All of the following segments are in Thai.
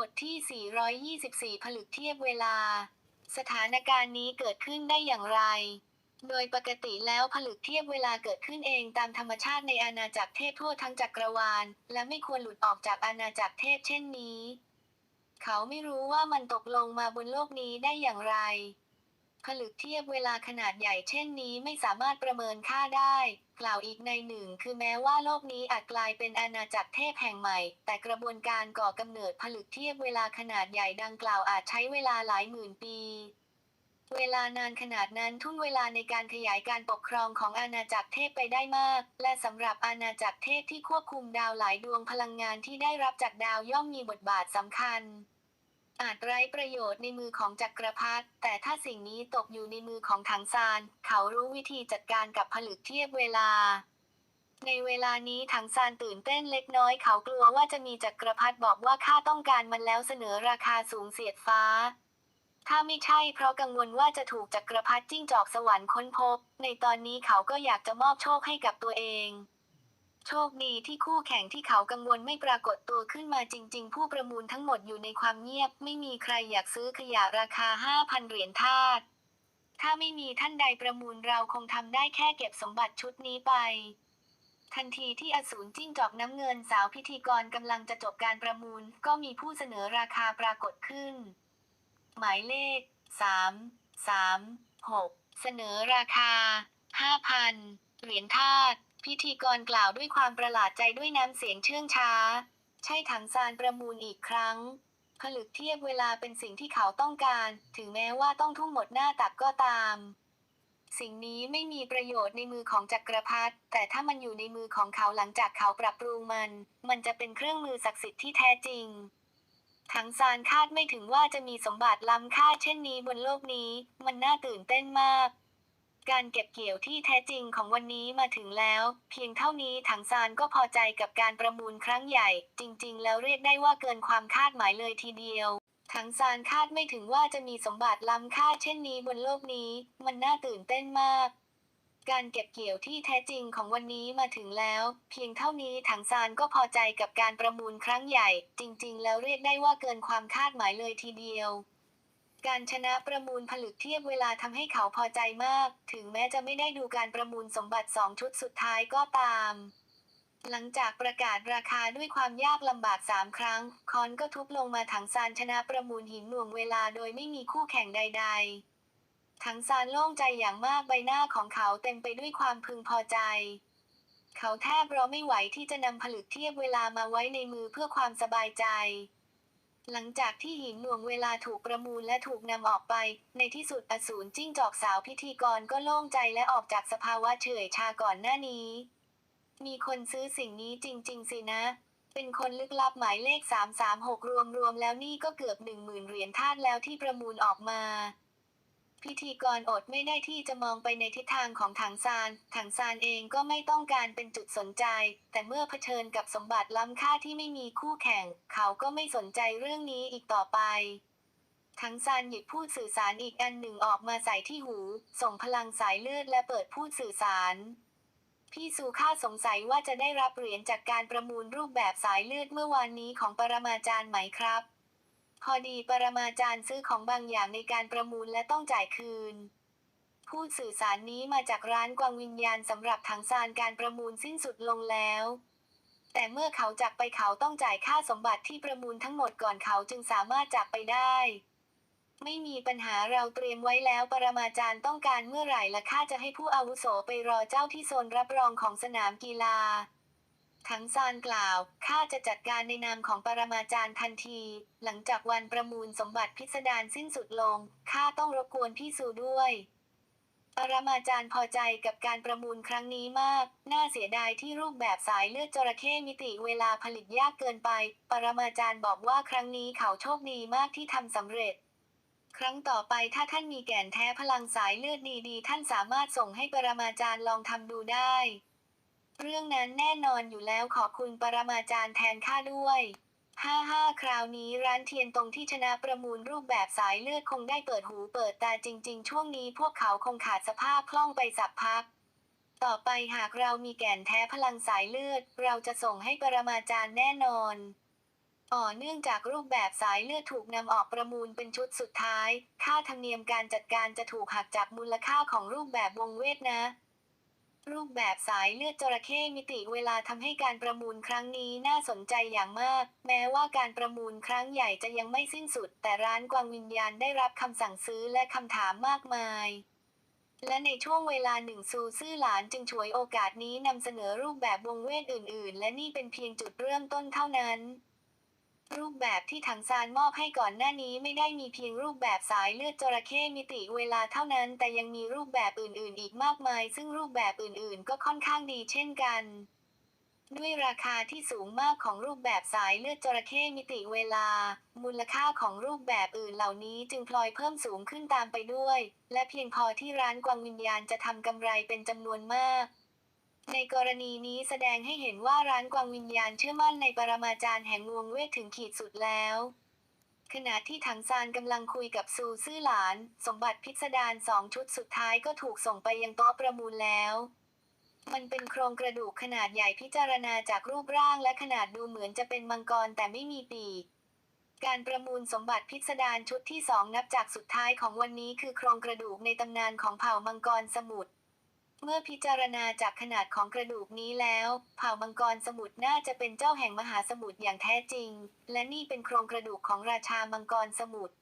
บทที่ 424 ผลึกเทียบเวลา สถานการณ์นี้เกิดขึ้นได้อย่างไร โดยปกติแล้วผลึกเทียบเวลาเกิดขึ้นเองตามธรรมชาติในอาณาจักรเทพทั่วทั้งจักรวาล และไม่ควรหลุดออกจากอาณาจักรเทพเช่นนี้ เขาไม่รู้ว่ามันตกลงมาบนโลกนี้ได้อย่างไร ผลึกเทียบเวลาขนาดใหญ่เช่นนี้ไม่สามารถประเมินค่าได้ กล่าวอีกในหนึ่ง คือแม้ว่าโลกนี้อาจกลายเป็นอาณาจักรเทพแห่งใหม่ แต่กระบวนการก่อกำเนิดผลึกเทียบเวลาขนาดใหญ่ดังกล่าวอาจใช้เวลาหลายหมื่นปี เวลานานขนาดนั้นทุ่นเวลาในการขยายการปกครองของอาณาจักรเทพไปได้มาก และสำหรับอาณาจักรเทพที่ควบคุมดาวหลายดวงพลังงานที่ได้รับจากดาวย่อมมีบทบาทสำคัญ อาจไร้ประโยชน์ในมือของจักรพรรดิ แต่ถ้าสิ่งนี้ตกอยู่ในมือของถังซาน เขารู้วิธีจัดการกับผลึกเทียบเวลา ในเวลานี้ถังซานตื่นเต้นเล็กน้อย เขากลัวว่าจะมีจักรพรรดิบอกว่าข้าต้องการมันแล้วเสนอราคาสูงเสียดฟ้า ถ้าไม่ใช่เพราะกังวลว่าจะถูกจักรพรรดิจิ้งจอกสวรรค์ค้นพบ ในตอนนี้เขาก็อยากจะมอบโชคให้กับตัวเอง โชคดีที่คู่แข่งที่เขากังวลไม่ปรากฏตัวขึ้นมาจริง ๆ ผู้ประมูลทั้งหมดอยู่ในความเงียบ ไม่มีใครอยากซื้อขยะราคา 5,000 เหรียญทาสถ้าไม่มีท่านใดประมูลเราคงทำได้แค่เก็บสมบัติชุดนี้ไป ทันทีที่อสูรจิ้งจอกน้ำเงินสาวพิธีกรกำลังจะจบการประมูล ก็มีผู้เสนอราคาปรากฏขึ้น หมายเลข 3 3 6 เสนอราคา 5,000 เหรียญทาส พิธีกรกล่าวด้วยความประหลาดใจด้วยน้ำเสียงเชื่องช้า ใช่ถังซานประมูลอีกครั้ง ผลึกเทียบเวลาเป็นสิ่งที่เขาต้องการ ถึงแม้ว่าต้องทุ่มหมดหน้าตักก็ตาม สิ่งนี้ไม่มีประโยชน์ในมือของจักรพรรดิแต่ถ้ามันอยู่ในมือของเขาหลังจากเขาปรับปรุงมัน มันจะเป็นเครื่องมือศักดิ์สิทธิ์ที่แท้จริงถังซานคาดไม่ถึงว่าจะมีสมบัติล้ำค่าเช่นนี้บนโลกนี้ มันน่าตื่นเต้นมาก การเก็บเกี่ยวที่แท้จริงของวันนี้มาถึงแล้ว เพียงเท่านี้ถังซานก็พอใจกับการประมูลครั้งใหญ่ จริง ๆ แล้วเรียกได้ว่าเกินความคาดหมายเลยทีเดียวถังซานคาดไม่ถึงว่าจะมีสมบัติล้ำค่าเช่นนี้บนโลกนี้ มันน่าตื่นเต้นมากการเก็บเกี่ยวที่แท้จริงของวันนี้มาถึงแล้ว เพียงเท่านี้ถังซานก็พอใจกับการประมูลครั้งใหญ่ จริง ๆ แล้วเรียกได้ว่าเกินความคาดหมายเลยทีเดียว การชนะประมูลผลึกเทียบเวลาทำให้เขาพอใจมาก ถึงแม้จะไม่ได้ดูการประมูลสมบัติสองชุดสุดท้ายก็ตาม หลังจากประกาศราคาด้วยความยากลำบากสามครั้ง คอนก็ทุบลงมาถังซานชนะประมูลหินหน่วงเวลาโดยไม่มีคู่แข่งใด ๆ ถังซานโล่งใจอย่างมากใบหน้าของเขาเต็มไปด้วยความพึงพอใจเขาแทบรอไม่ไหวที่จะนำผลึกเทียบเวลามาไว้ในมือเพื่อความสบายใจ หลังจากที่หินหน่วงเวลาถูกประมูลและถูกนำออกไป ในที่สุดอสูรจิ้งจอกสาวพิธีกรก็โล่งใจและออกจากสภาวะเฉยชาก่อนหน้านี้ มีคนซื้อสิ่งนี้จริง ๆ สินะ เป็นคนลึกลับหมายเลข 336 รวมรวมแล้วนี่ก็เกือบหนึ่งหมื่นเหรียญทาสแล้วที่ประมูลออกมา พิธีกรอดไม่ได้ที่จะมองไปในทิศทางของถังซาน ถังซานเองก็ไม่ต้องการเป็นจุดสนใจ แต่เมื่อเผชิญกับสมบัติล้ำค่าที่ไม่มีคู่แข่ง เขาก็ไม่สนใจเรื่องนี้อีกต่อไป ถังซานหยิบพูดสื่อสารอีกอันหนึ่งออกมาใส่ที่หู ส่งพลังสายเลือดและเปิดพูดสื่อสารพี่ซูข้าสงสัยว่าจะได้รับเหรียญจากการประมูลรูปแบบสายเลือดเมื่อวานนี้ของปรมาจารย์ไหมครับ พอดีปรมาจารย์ซื้อของบางอย่างในการประมูลและต้องจ่ายคืน พูดสื่อสารนี้มาจากร้านกวางวิญญาณสำหรับถังซานการประมูลสิ้นสุดลงแล้ว แต่เมื่อเขาจากไปเขาต้องจ่ายค่าสมบัติที่ประมูลทั้งหมดก่อนเขาจึงสามารถจากไปได้ ไม่มีปัญหาเราเตรียมไว้แล้วปรมาจารย์ต้องการเมื่อไหร่ละข้าจะให้ผู้อาวุโสไปรอเจ้าที่โซนรับรองของสนามกีฬา ทั้งซานกล่าว ข้าจะจัดการในนามของปรมาจารย์ทันที หลังจากวันประมูลสมบัติพิสดารสิ้นสุดลง ข้าต้องรบกวนพี่สูด้วย ปรมาจารย์พอใจกับการประมูลครั้งนี้มาก น่าเสียดายที่รูปแบบสายเลือดจระเข้มิติเวลาผลิตยากเกินไป ปรมาจารย์บอกว่าครั้งนี้เขาโชคดีมากที่ทำสำเร็จครั้งต่อไปถ้าท่านมีแก่นแท้พลังสายเลือดดีๆ ท่านสามารถส่งให้ปรมาจารย์ลองทำดูได้ เรื่องนั้นแน่นอนอยู่แล้วขอบคุณปรมาจารย์แทนข้าด้วยห้าห้าคราวนี้ร้านเทียนตรงที่ชนะประมูลรูปแบบสายเลือดคงได้เปิดหูเปิดตาจริง ๆ ช่วงนี้พวกเขาคงขาดสภาพคล่องไปสักพัก ต่อไปหากเรามีแก่นแท้พลังสายเลือด เราจะส่งให้ปรมาจารย์แน่นอนอ่อเนื่องจากรูปแบบสายเลือดถูกนำออกประมูลเป็นชุดสุดท้าย ค่าธรรมเนียมการจัดการจะถูกหักจากมูลค่าของรูปแบบวงเวทนะ รูปแบบสายเลือดจระเข้มิติเวลาทำให้การประมูลครั้งนี้น่าสนใจอย่างมาก แม้ว่าการประมูลครั้งใหญ่จะยังไม่สิ้นสุด แต่ร้านกวางวิญญาณได้รับคำสั่งซื้อและคำถามมากมาย และในช่วงเวลาหนึ่งซูซื่อหลานจึงฉวยโอกาสนี้นำเสนอรูปแบบวงเวทอื่น ๆ และนี่เป็นเพียงจุดเริ่มต้นเท่านั้น รูปแบบที่ถังซานมอบให้ก่อนหน้านี้ไม่ได้มีเพียงรูปแบบสายเลือดจระเข้มิติเวลาเท่านั้น แต่ยังมีรูปแบบอื่นๆ อีกมากมาย ซึ่งรูปแบบอื่นๆ ก็ค่อนข้างดีเช่นกัน ด้วยราคาที่สูงมากของรูปแบบสายเลือดจระเข้มิติเวลา มูลค่าของรูปแบบอื่นเหล่านี้จึงพลอยเพิ่มสูงขึ้นตามไปด้วย และเพียงพอที่ร้านกวางวิญญาณจะทำกำไรเป็นจำนวนมาก ในกรณีนี้แสดงให้เห็นว่าร้านกวางวิญญาณเชื่อมั่นในปรมาจารย์แห่งวงเวทถึงขีดสุดแล้ว ขณะที่ถังซานกำลังคุยกับซูซื่อหลาน สมบัติพิสดารสองชุดสุดท้ายก็ถูกส่งไปยังโต๊ะประมูลแล้ว มันเป็นโครงกระดูกขนาดใหญ่พิจารณาจากรูปร่างและขนาดดูเหมือนจะเป็นมังกรแต่ไม่มีปีกการประมูลสมบัติพิสดารชุดที่สองนับจากสุดท้ายของวันนี้คือโครงกระดูกในตำนานของเผ่ามังกรสมุทร เมื่อพิจารณาจากขนาดของกระดูกนี้แล้ว เผ่ามังกรสมุทรน่าจะเป็นเจ้าแห่งมหาสมุทรอย่างแท้จริง และนี่เป็นโครงกระดูกของราชามังกรสมุทร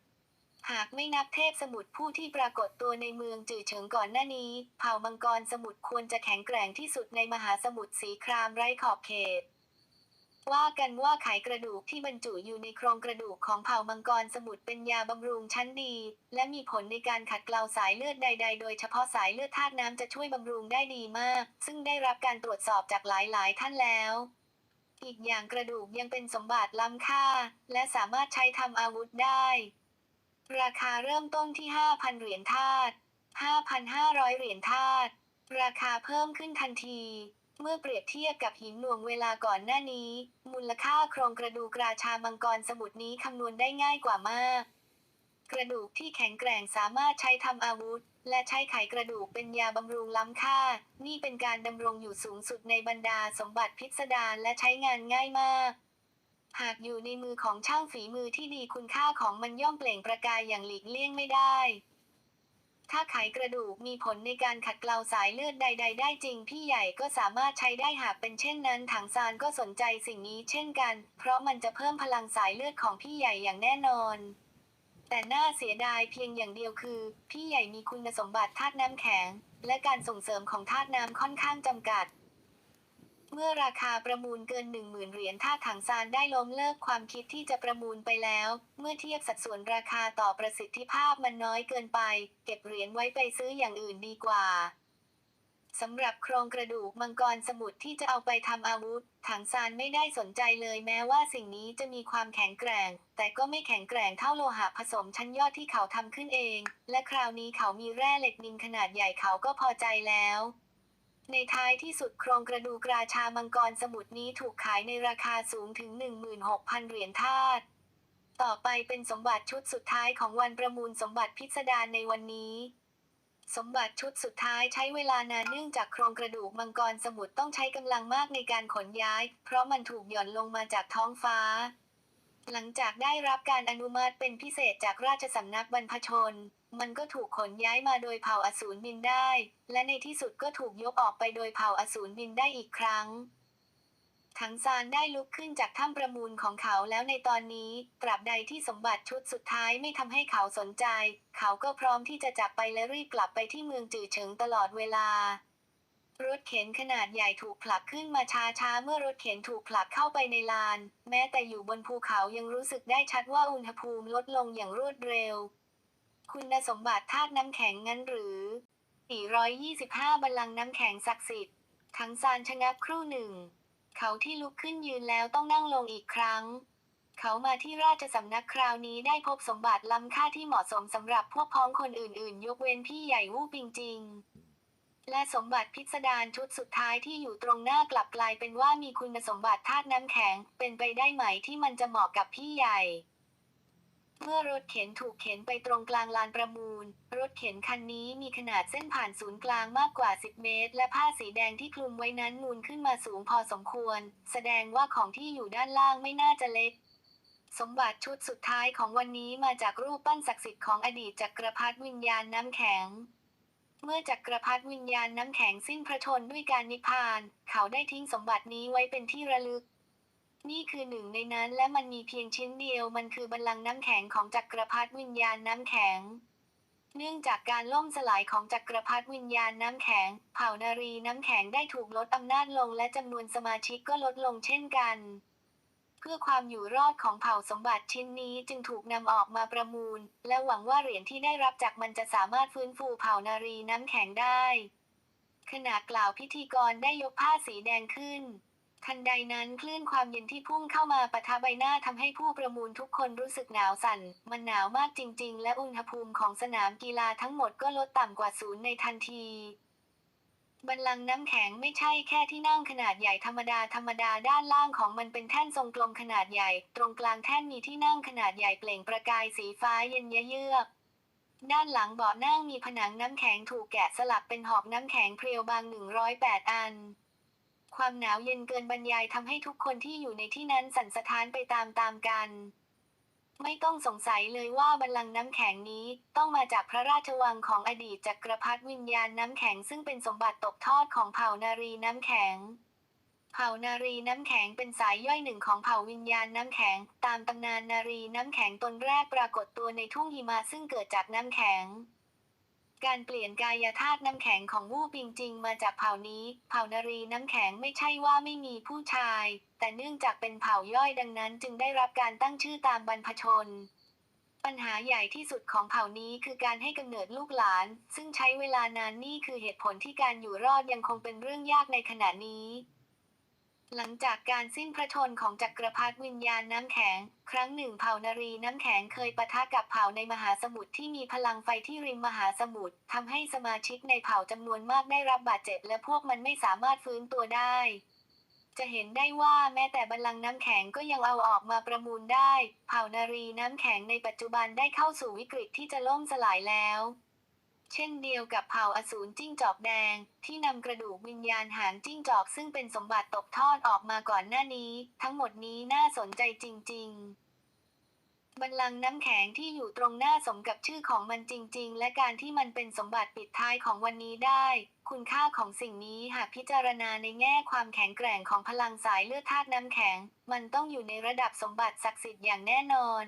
หากไม่นับเทพสมุทรผู้ที่ปรากฏตัวในเมืองจื่อเฉิงก่อนหน้านี้ เผ่ามังกรสมุทรควรจะแข็งแกร่งที่สุดในมหาสมุทรสีครามไร้ขอบเขต ว่ากันว่าไขกระดูกที่บรรจุอยู่ในโครงกระดูกของเผ่ามังกรสมุทรเป็นยาบำรุงชั้นดี และมีผลในการขัดเกลาสายเลือดใด ๆ โดยเฉพาะสายเลือดธาตุน้ำจะช่วยบำรุงได้ดีมาก ซึ่งได้รับการตรวจสอบจากหลายๆ ท่านแล้ว อีกอย่างกระดูกยังเป็นสมบัติล้ำค่า และสามารถใช้ทำอาวุธได้ ราคาเริ่มต้นที่ 5,000 เหรียญทาส5,500 เหรียญทาสราคาเพิ่มขึ้นทันที เมื่อเปรียบเทียบกับหินหน่วงเวลาก่อนหน้านี้ มูลค่าโครงกระดูกราชามังกรสมุทรนี้คำนวณได้ง่ายกว่ามาก กระดูกที่แข็งแกร่งสามารถใช้ทำอาวุธ และใช้ไขกระดูกเป็นยาบำรุงล้ำค่า นี่เป็นการดำรงอยู่สูงสุดในบรรดาสมบัติพิสดารและใช้งานง่ายมาก หากอยู่ในมือของช่างฝีมือที่ดีคุณค่าของมันย่อมเปล่งประกายอย่างหลีกเลี่ยงไม่ได้ ถ้าไขกระดูกมีผลในการขัดเกลาสายเลือดใด ๆ ได้จริง พี่ใหญ่ก็สามารถใช้ได้หากเป็นเช่นนั้นถังซานก็สนใจสิ่งนี้เช่นกัน เพราะมันจะเพิ่มพลังสายเลือดของพี่ใหญ่อย่างแน่นอน แต่น่าเสียดายเพียงอย่างเดียวคือ พี่ใหญ่มีคุณสมบัติธาตุน้ำแข็ง และการส่งเสริมของธาตุน้ำค่อนข้างจำกัด เมื่อราคาประมูลเกิน 1 0,000 เหรียญถ้าถังซานได้ล้มเลิกความคิดที่จะประมูลไปแล้ว เมื่อเทียบสัดส่วนราคาต่อประสิทธิภาพมันน้อยเกินไป เก็บเหรียญไว้ไปซื้ออย่างอื่นดีกว่าสำหรับโครงกระดูกมังกรสมุทรที่จะเอาไปทำอาวุธ ถังซานไม่ได้สนใจเลยแม้ว่าสิ่งนี้จะมีความแข็งแกร่ง แต่ก็ไม่แข็งแกร่งเท่าโลหะผสมชั้นยอดที่เขาทำขึ้นเอง และคราวนี้เขามีแร่เหล็กนินขนาดใหญ่เขาก็พอใจแล้ว ในท้ายที่สุดโครงกระดูกราชามังกรสมุทรนี้ถูกขายในราคาสูงถึง 16,000 เหรียญทาสต่อไปเป็นสมบัติชุดสุดท้ายของวันประมูลสมบัติพิสดารในวันนี้ สมบัติชุดสุดท้ายใช้เวลานานเนื่องจากโครงกระดูกมังกรสมุทรต้องใช้กำลังมากในการขนย้าย เพราะมันถูกหย่อนลงมาจากท้องฟ้า หลังจากได้รับการอนุมัติเป็นพิเศษจากราชสำนักบรรพชน มันก็ถูกขนย้ายมาโดยเผ่าอสูรบินได้ และในที่สุดก็ถูกยกออกไปโดยเผ่าอสูรบินได้อีกครั้ง ถังซานได้ลุกขึ้นจากถ้ำประมูลของเขาแล้วในตอนนี้ ตราบใดที่สมบัติชุดสุดท้ายไม่ทำให้เขาสนใจ เขาก็พร้อมที่จะจับไปและรีบกลับไปที่เมืองจือเฉิงตลอดเวลารถเข็นขนาดใหญ่ถูกผลักขึ้นมาช้าๆ เมื่อรถเข็นถูกผลักเข้าไปในลาน แม้แต่อยู่บนภูเขายังรู้สึกได้ชัดว่าอุณหภูมิลดลงอย่างรวดเร็ว คุณสมบัติธาตุน้ำแข็งงั้นหรือ 425 บัลลังก์น้ำแข็งศักดิ์สิทธิ์ทั้งซานชะงักครู่หนึ่ง เขาที่ลุกขึ้นยืนแล้วต้องนั่งลงอีกครั้ง เขามาที่ราชสำนักคราวนี้ได้พบสมบัติล้ำค่าที่เหมาะสมสำหรับพวกพ้องคนอื่นๆ ยกเว้นพี่ใหญ่วู่ปิงจริง และสมบัติพิสดารชุดสุดท้ายที่อยู่ตรงหน้ากลับกลายเป็นว่ามีคุณสมบัติธาตุน้ำแข็ง เป็นไปได้ไหมที่มันจะเหมาะกับพี่ใหญ่ เมื่อรถเข็นถูกเข็นไปตรงกลางลานประมูล รถเข็นคันนี้มีขนาดเส้นผ่านศูนย์กลางมากกว่า 10 เมตร และผ้าสีแดงที่คลุมไว้นั้นนูนขึ้นมาสูงพอสมควร แสดงว่าของที่อยู่ด้านล่างไม่น่าจะเล็ก สมบัติชุดสุดท้ายของวันนี้มาจากรูปปั้นศักดิ์สิทธิ์ของอดีตจักรพรรดิวิญญาณน้ำแข็ง เมื่อจักรพรรดิวิญญาณน้ำแข็งสิ้นพระชนด้วยการนิพพาน เขาได้ทิ้งสมบัตินี้ไว้เป็นที่ระลึก นี่คือหนึ่งในนั้นและมันมีเพียงชิ้นเดียวมันคือบัลลังก์น้ำแข็งของจักรพรรดิวิญญาณน้ำแข็ง เนื่องจากการล่มสลายของจักรพรรดิวิญญาณน้ำแข็ง เผ่านารีน้ำแข็งได้ถูกลดอำนาจลงและจำนวนสมาชิกก็ลดลงเช่นกัน เพื่อความอยู่รอดของเผ่าสมบัติชิ้นนี้จึงถูกนำออกมาประมูล และหวังว่าเหรียญที่ได้รับจากมันจะสามารถฟื้นฟูเผ่านารีน้ำแข็งได้ขณะกล่าวพิธีกรได้ยกผ้าสีแดงขึ้น ทันใดนั้นคลื่นความเย็นที่พุ่งเข้ามาปะทะใบหน้าทำให้ผู้ประมูลทุกคนรู้สึกหนาวสั่น มันหนาวมากจริง ๆ และอุณหภูมิของสนามกีฬาทั้งหมดก็ลดต่ำกว่าศูนย์ในทันทีบัลลังน้ำแข็งไม่ใช่แค่ที่นั่งขนาดใหญ่ธรรมดาธรรมดาด้านล่างของมันเป็นแท่นทรงกลมขนาดใหญ่ ตรงกลางแท่นมีที่นั่งขนาดใหญ่เปล่งประกายสีฟ้าเย็นเยือกด้านหลังเบาะนั่งมีผนังน้ำแข็งถูกแกะสลักเป็นหอกน้ำแข็งเพรียวบาง 108 อัน ความหนาวเย็นเกินบรรยายทำให้ทุกคนที่อยู่ในที่นั้นสั่นสะท้านไปตามๆกัน ไม่ต้องสงสัยเลยว่าบัลลังก์น้ำแข็งนี้ต้องมาจากพระราชวังของอดีตจักรพรรดิวิญญาณน้ำแข็งซึ่งเป็นสมบัติตกทอดของเผ่านารีน้ำแข็งเผ่านารีน้ำแข็งเป็นสายย่อยหนึ่งของเผ่าวิญญาณน้ำแข็ง ตามตำนานนารีน้ำแข็งตนแรกปรากฏตัวในทุ่งหิมะซึ่งเกิดจากน้ำแข็ง การเปลี่ยนกายธาตุน้ำแข็งของวู่ปิงจริงมาจากเผ่านี้ เผ่านารีน้ำแข็งไม่ใช่ว่าไม่มีผู้ชาย แต่เนื่องจากเป็นเผ่าย่อยดังนั้นจึงได้รับการตั้งชื่อตามบรรพชน ปัญหาใหญ่ที่สุดของเผ่านี้คือการให้กำเนิดลูกหลาน ซึ่งใช้เวลานานนี่คือเหตุผลที่การอยู่รอดยังคงเป็นเรื่องยากในขณะนี้ หลังจากการสิ้นพระชนม์ของจักรพรรดิวิญญาณน้ำแข็ง ครั้งหนึ่งเผ่านารีน้ำแข็งเคยปะทะกับเผ่าในมหาสมุทรที่มีพลังไฟที่ริมมหาสมุทรทำให้สมาชิกในเผ่าจำนวนมากได้รับบาดเจ็บและพวกมันไม่สามารถฟื้นตัวได้ จะเห็นได้ว่าแม้แต่บัลลังก์น้ำแข็งก็ยังเอาออกมาประมูลได้ เผ่านารีน้ำแข็งในปัจจุบันได้เข้าสู่วิกฤตที่จะล่มสลายแล้ว เช่นเดียวกับเผ่าอสูรจิ้งจอกแดง ที่นำกระดูกวิญญาณหางจิ้งจอกซึ่งเป็นสมบัติตกทอดออกมาก่อนหน้านี้ ทั้งหมดนี้น่าสนใจจริง ๆ บัลลังก์น้ำแข็งที่อยู่ตรงหน้าสมกับชื่อของมันจริง ๆ และการที่มันเป็นสมบัติปิดท้ายของวันนี้ได้ คุณค่าของสิ่งนี้หากพิจารณาในแง่ความแข็งแกร่งของพลังสายเลือดธาตุน้ำแข็ง มันต้องอยู่ในระดับสมบัติศักดิ์สิทธิ์อย่างแน่นอน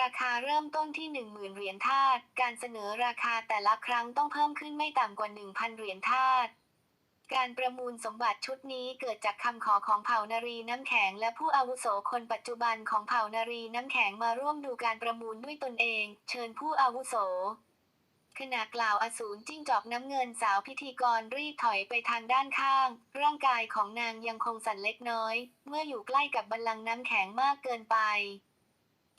ราคาเริ่มต้นที่ 10,000 เหรียญธาตุ การเสนอราคาแต่ละครั้งต้องเพิ่มขึ้นไม่ต่ำกว่า 1,000 เหรียญธาตุ การประมูลสมบัติชุดนี้เกิดจากคำขอของเผ่านารีน้ำแข็งและผู้อาวุโสคนปัจจุบันของเผ่านารีน้ำแข็งมาร่วมดูการประมูลด้วยตนเอง เชิญผู้อาวุโสขณะกล่าวอสูรจิ้งจอกน้ำเงินสาวพิธีกรรีบถอยไปทางด้านข้าง ร่างกายของนางยังคงสั่นเล็กน้อย เมื่ออยู่ใกล้กับบัลลังก์น้ำแข็งมากเกินไป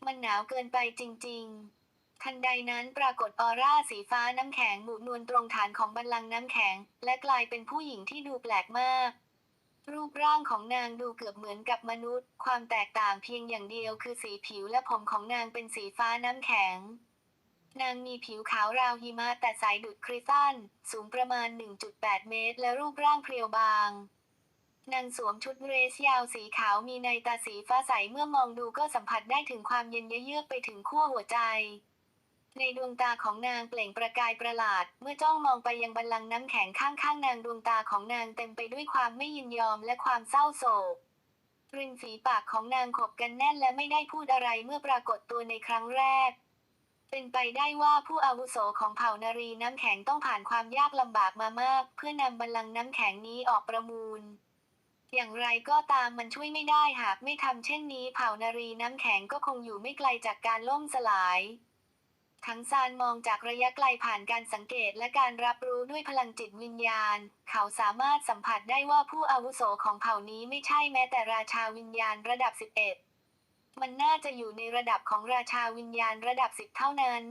มันหนาวเกินไปจริง ๆ ทันใดนั้นปรากฏออร่าสีฟ้าน้ำแข็งหมุนนวลตรงฐานของบัลลังก์น้ำแข็ง และกลายเป็นผู้หญิงที่ดูแปลกมาก รูปร่างของนางดูเกือบเหมือนกับมนุษย์ ความแตกต่างเพียงอย่างเดียวคือสีผิวและผมของนางเป็นสีฟ้าน้ำแข็งนางมีผิวขาวราวหิมะแต่ใสดุดคริสตัลสูงประมาณ 1.8 เมตร และรูปร่างเพรียวบาง นางสวมชุดเรสยาวสีขาวมีในตาสีฟ้าใสเมื่อมองดูก็สัมผัสได้ถึงความเย็นเยือกไปถึงขั้วหัวใจ ในดวงตาของนางเปล่งประกายประหลาด เมื่อจ้องมองไปยังบัลลังก์น้ำแข็งข้างๆนางดวงตาของนางเต็มไปด้วยความไม่ยินยอมและความเศร้าโศกริมฝีปากของนางขบกันแน่นและไม่ได้พูดอะไรเมื่อปรากฏตัวในครั้งแรก เป็นไปได้ว่าผู้อาวุโสของเผ่านารีน้ำแข็งต้องผ่านความยากลำบากมามาก เพื่อนำบัลลังก์น้ำแข็งนี้ออกประมูล อย่างไรก็ตามมันช่วยไม่ได้หากไม่ทำเช่นนี้เผ่านารีน้ำแข็งก็คงอยู่ไม่ไกลจากการล่มสลายทั้งซานมองจากระยะไกลผ่านการสังเกตและการรับรู้ด้วยพลังจิตวิญญาณ เขาสามารถสัมผัสได้ว่าผู้อาวุโสของเผ่านี้ไม่ใช่แม้แต่ราชาวิญญาณระดับ 11 มันน่าจะอยู่ในระดับของราชาวิญญาณระดับ 10 เท่านั้น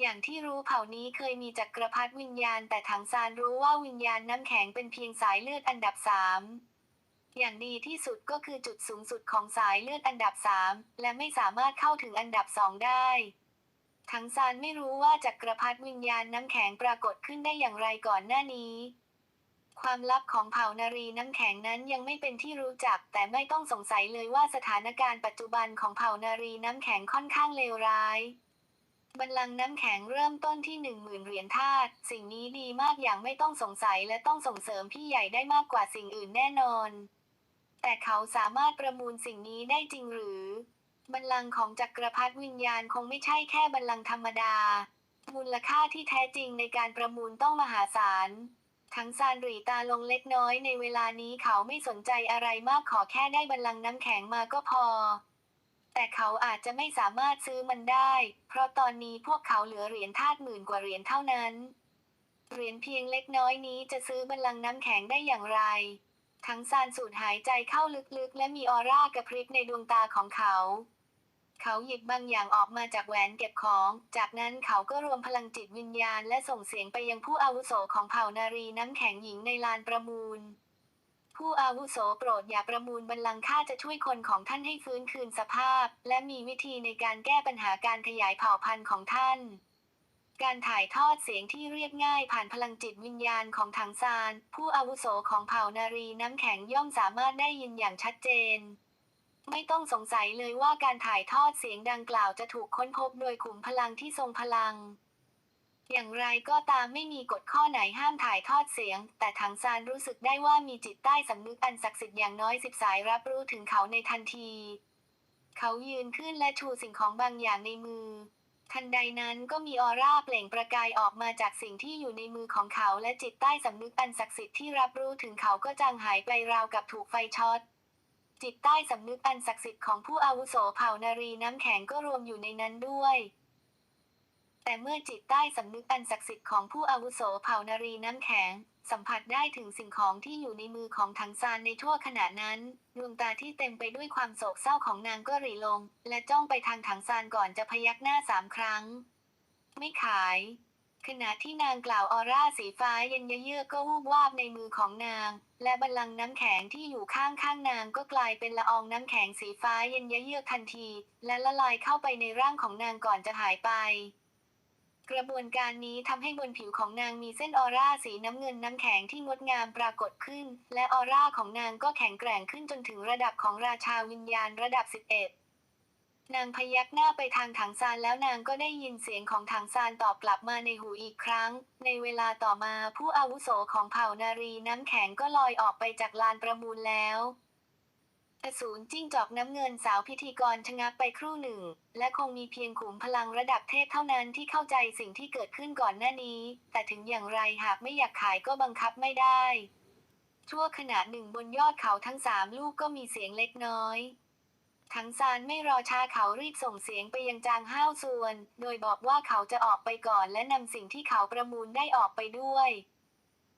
อย่างที่รู้เผ่านี้เคยมีจักรพรรดิวิญญาณ แต่ถังซานรู้ว่าวิญญาณน้ำแข็งเป็นเพียงสายเลือดอันดับสาม อย่างดีที่สุดก็คือจุดสูงสุดของสายเลือดอันดับสามและไม่สามารถเข้าถึงอันดับสองได้ทั้งซานไม่รู้ว่าจักรพรรดิวิญญาณน้ำแข็งปรากฏขึ้นได้อย่างไรก่อนหน้านี้ ความลับของเผ่านารีน้ำแข็งนั้นยังไม่เป็นที่รู้จัก แต่ไม่ต้องสงสัยเลยว่าสถานการณ์ปัจจุบันของเผ่านารีน้ำแข็งค่อนข้างเลวร้ายบัลลังก์น้ำแข็งเริ่มต้นที่หนึ่งหมื่นเหรียญทาสสิ่งนี้ดีมากอย่างไม่ต้องสงสัยและต้องส่งเสริมพี่ใหญ่ได้มากกว่าสิ่งอื่นแน่นอน แต่เขาสามารถประมูลสิ่งนี้ได้จริงหรือ บัลลังก์ของจักรพรรดิวิญญาณคงไม่ใช่แค่บัลลังก์ธรรมดา มูลค่าที่แท้จริงในการประมูลต้องมหาศาล ทั้งซานรีตาลงเล็กน้อยในเวลานี้เขาไม่สนใจอะไรมากขอแค่ได้บัลลังก์น้ำแข็งมาก็พอ แต่เขาอาจจะไม่สามารถซื้อมันได้ เพราะตอนนี้พวกเขาเหลือเหรียญทาสหมื่นกว่าเหรียญเท่านั้น เหรียญเพียงเล็กน้อยนี้จะซื้อบัลลังก์น้ำแข็งได้อย่างไร ทั้งซานสูดหายใจเข้าลึกๆ และมีออร่ากระพริบในดวงตาของเขา เขาหยิบบางอย่างออกมาจากแหวนเก็บของ จากนั้นเขาก็รวมพลังจิตวิญญาณและส่งเสียงไปยังผู้อาวุโสของเผ่านารีน้ำแข็งหญิงในลานประมูล ผู้อาวุโสโปรดอย่าประมูลบัลลังก์ข้าจะช่วยคนของท่านให้ฟื้นคืนสภาพ และมีวิธีในการแก้ปัญหาการขยายเผ่าพันธุ์ของท่าน การถ่ายทอดเสียงที่เรียบง่ายผ่านพลังจิตวิญญาณของถังซาน ผู้อาวุโสของเผ่านารีน้ำแข็งย่อมสามารถได้ยินอย่างชัดเจน ไม่ต้องสงสัยเลยว่าการถ่ายทอดเสียงดังกล่าวจะถูกค้นพบโดยขุมพลังที่ทรงพลัง อย่างไรก็ตามไม่มีกฎข้อไหนห้ามถ่ายทอดเสียง แต่ถังซานรู้สึกได้ว่ามีจิตใต้สำนึกอันศักดิ์สิทธิ์อย่างน้อยสิบสายรับรู้ถึงเขาในทันที เขายืนขึ้นและชูสิ่งของบางอย่างในมือ ทันใดนั้นก็มีออร่าเปล่งประกายออกมาจากสิ่งที่อยู่ในมือของเขาและจิตใต้สำนึกอันศักดิ์สิทธิ์ที่รับรู้ถึงเขาก็จางหายไปราวกับถูกไฟช็อต จิตใต้สำนึกอันศักดิ์สิทธิ์ของผู้อาวุโสเผ่านารีน้ำแข็งก็รวมอยู่ในนั้นด้วย แต่เมื่อจิตใต้สำนึกอันศักดิ์สิทธิ์ของผู้อาวุโสเผ่านารีน้ำแข็ง สัมผัสได้ถึงสิ่งของที่อยู่ในมือของถังซานในทั่วขณะนั้น ดวงตาที่เต็มไปด้วยความโศกเศร้าของนางก็หรี่ลง และจ้องไปทางถังซานก่อนจะพยักหน้าสามครั้ง ไม่ขาย ขณะที่นางกล่าวออร่าสีฟ้าเย็นเยือกก็วูบวาบในมือของนาง และบัลลังก์น้ำแข็งที่อยู่ข้างข้างๆนางก็กลายเป็นละอองน้ำแข็งสีฟ้าเย็นเยือกทันที และละลายเข้าไปในร่างของนางก่อนจะหายไป กระบวนการนี้ทำให้บนผิวของนางมีเส้นออร่าสีน้ำเงินน้ำแข็งที่งดงามปรากฏขึ้น และออร่าของนางก็แข็งแกร่งขึ้นจนถึงระดับของราชาวิญญาณระดับ 11 นางพยักหน้าไปทางถังซานแล้วนางก็ได้ยินเสียงของถังซานตอบกลับมาในหูอีกครั้ง ในเวลาต่อมาผู้อาวุโสของเผ่านารีน้ำแข็งก็ลอยออกไปจากลานประมูลแล้ว อสูรจิ้งจอกน้ำเงินสาวพิธีกรชะงักไปครู่หนึ่ง และคงมีเพียงขุมพลังระดับเทพเท่านั้นที่เข้าใจสิ่งที่เกิดขึ้นก่อนหน้านี้ แต่ถึงอย่างไรหากไม่อยากขายก็บังคับไม่ได้ ชั่วขณะหนึ่งบนยอดเขาทั้งสามลูกก็มีเสียงเล็กน้อยทั้งซานไม่รอช้าเขารีบส่งเสียงไปยังจางห้าวส่วน โดยบอกว่าเขาจะออกไปก่อนและนำสิ่งที่เขาประมูลได้ออกไปด้วย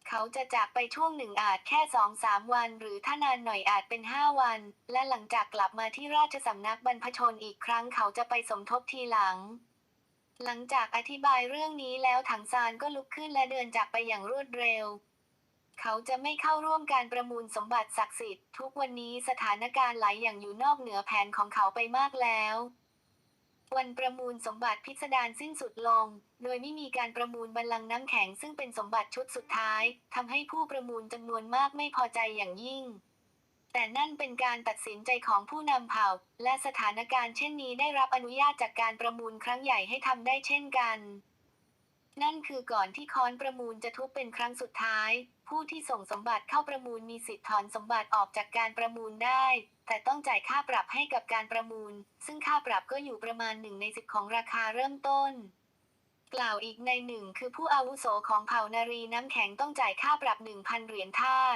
เขาจะจากไปช่วงหนึ่งอาจแค่สองสามวัน หรือถ้านานหน่อยอาจเป็นห้าวัน และหลังจากกลับมาที่ราชสำนักบรรพชนอีกครั้งเขาจะไปสมทบทีหลัง หลังจากอธิบายเรื่องนี้แล้วถังซานก็ลุกขึ้นและเดินจากไปอย่างรวดเร็ว เขาจะไม่เข้าร่วมการประมูลสมบัติศักดิ์สิทธิ์ ทุกวันนี้สถานการณ์หลายอย่างอยู่นอกเหนือแผนของเขาไปมากแล้ว วันประมูลสมบัติพิสดารสิ้นสุดลง โดยไม่มีการประมูลบัลลังก์น้ำแข็งซึ่งเป็นสมบัติชุดสุดท้ายทำให้ผู้ประมูลจำนวนมากไม่พอใจอย่างยิ่ง แต่นั่นเป็นการตัดสินใจของผู้นำเผ่า และสถานการณ์เช่นนี้ได้รับอนุญาตจากการประมูลครั้งใหญ่ให้ทำได้เช่นกัน นั่นคือก่อนที่ค้อนประมูลจะทุบเป็นครั้งสุดท้าย ผู้ที่ส่งสมบัติเข้าประมูลมีสิทธิถอนสมบัติออกจากการประมูลได้ แต่ต้องจ่ายค่าปรับให้กับการประมูล ซึ่งค่าปรับก็อยู่ประมาณหนึ่งในสิบของราคาเริ่มต้น กล่าวอีกในหนึ่งคือผู้อาวุโสของเผ่านารีน้ำแข็งต้องจ่ายค่าปรับหนึ่งพันเหรียญทาส